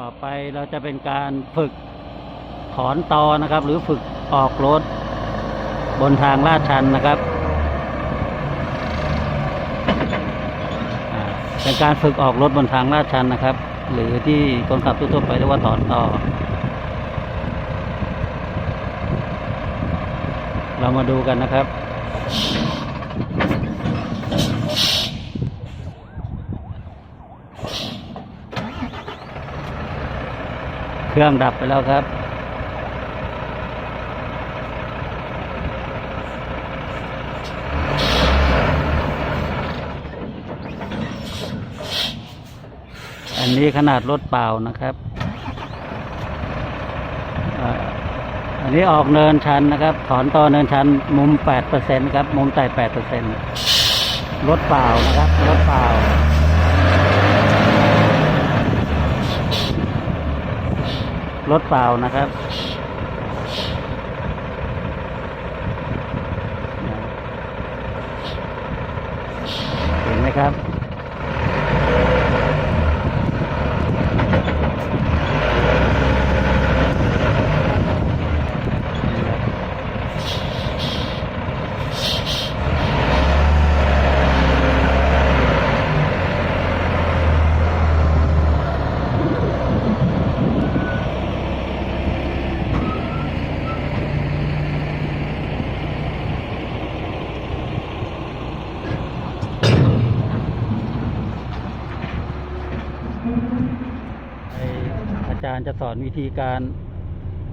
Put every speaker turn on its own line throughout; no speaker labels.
ต่อไปเราจะเป็นการฝึกถอนตอนะครับ หรือฝึกออกรถบนทางลาดชันนะครับอ่าเป็นการฝึกออกรถบนทางลาดชันนะครับ หรือที่คนขับทั่วไปเรียกว่าถอนตอเรามาดูกันนะครับ เครื่องดับไปแล้วครับ อันนี้ขนาดรถเปล่านะครับอันนี้ออกเนินชันนะครับ ถอนต่อเนินชันมุม 8%ครับ มุมไต่8%รถเปล่านะครับ รถเปล่า รถเปล่านะครับ เห็นไหมครับ อา จารย์จะสอนวิธีการ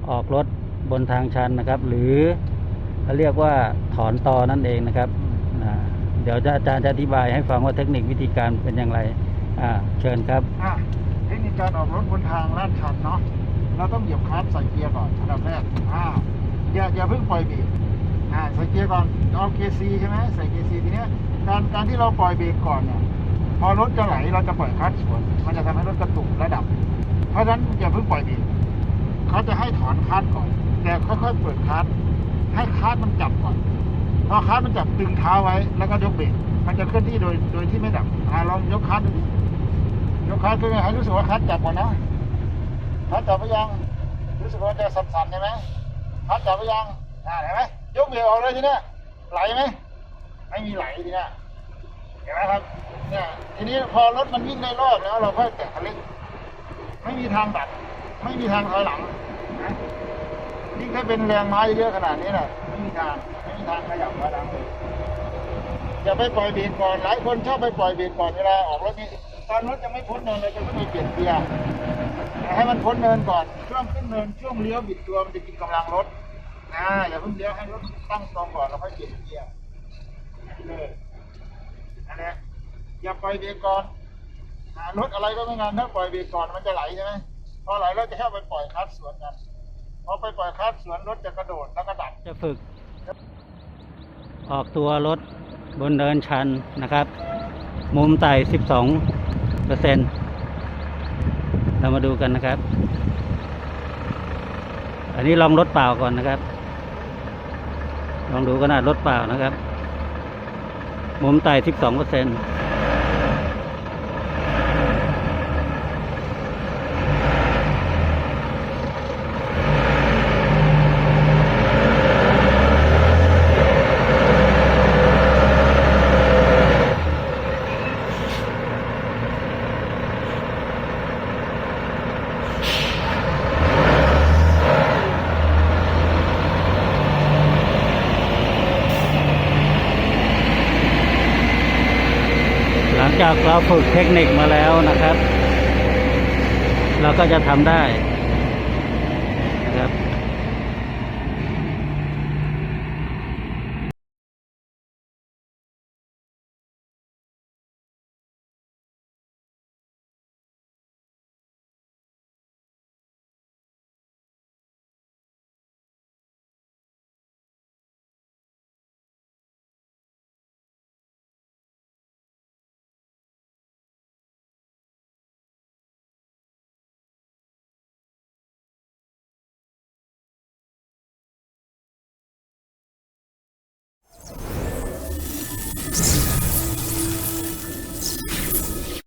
ออกรถบนทางชันนะครับ หรือเขาเรียกว่าถอนตอนั่นเองนะครับเดี๋ยวจะอาจารย์จะอธิบายให้ฟังว่าเทคนิควิธีการเป็นอย่างไรอ่าเชิญครับ
เทคนิคการออกรถบนทางลาดชันเนาะเราต้องเหยียบคลัตช์ใส่เกียร์ก่อนอันดับแรกอ่าอย่าอย่าเพิ่งปล่อยเบรกอ่าใส่เกียร์ก่อนเอาเกียร์ซีใช่ไหมใส่เกียร์ซีทีเนี้ยการการที่เราปล่อยเบรกก่อนเนี่ยพอรถจะไหลเราจะปล่อยคลัตช์สวนมันจะทำให้รถกระตุกระดับ เพราะฉะนั้นอย่าเพิ่งปล่อยเบรกเขาจะให้ถอนคลัตช์ก่อน แต่ค่อยๆเปิดคลัตช์ให้คลัตช์มันจับก่อน พอคลัตช์มันจับตึงเท้าไว้แล้วก็ยกเบรกมันจะเคลื่อนที่โดยโดยที่ไม่ดับอาลองยกคลัตช์ดูดิยกคัดคือให้รู้สึกว่าคัดจับก่อนนะคัดจับไปยังรู้สึกว่าจะสั่นๆใช่ไหมคัดจับไปยังอ่าเห็นไหมยกเบรกออกเลยทีเนี้ยไหลไหมไม่มีไหลทีเนี้ยเห็นไหมครับเนี่ยทีนี้พอรถมันวิ่งได้รอบแล้วเราค่อยแตะคันเร่ง ไม่มีทางดับไม่มีทางถอยหลังนะยิ่งถ้าเป็นแรงม้าเยอะขนาดนี้น่ะไม่มีทางไม่มีทางขยับถอยหลังเลยอย่าไปปล่อยเบรกก่อนหลายคนชอบไปปล่อยเบรกก่อนเวลาออกรถนี่ตอนรถยังไม่พ้นเนินเราจะไม่ไปเปลี่ยนเกียร์ให้มันพ้นเนินก่อนช่วงขึ้นเนินช่วงเลี้ยวบิดตัวมันจะกินกำลังรถนะอย่าเพิ่งเลี้ยวให้รถตั้งตรงก่อนแล้วค่อยเปลี่ยนเกียร์เลยอันเนี้อย่าปล่อยเบรกก่อน รถอะไรก็ไม่งานถ้าปล่อยเบรกก่อนมันจะไหลใช่ไหมพอไหลแล้วจะเข้าไปปล่อยคลัตช์สวนกันพอไปปล่อยคลัตช์สวนรถจะกระโดดแล้วก็ดับ
จะฝึก ออกตัวรถบนเนินชันนะครับ มุมไต่12เปอร์เซ็นต์เรามาดูกันนะครับ อันนี้ลองรถเปล่าก่อนนะครับ ลองดูขนาดรถเปล่านะครับ มุมไต่12เปอร์เซ็นห จากเราฝึกเทคนิคมาแล้วนะครับ เราก็จะทำได้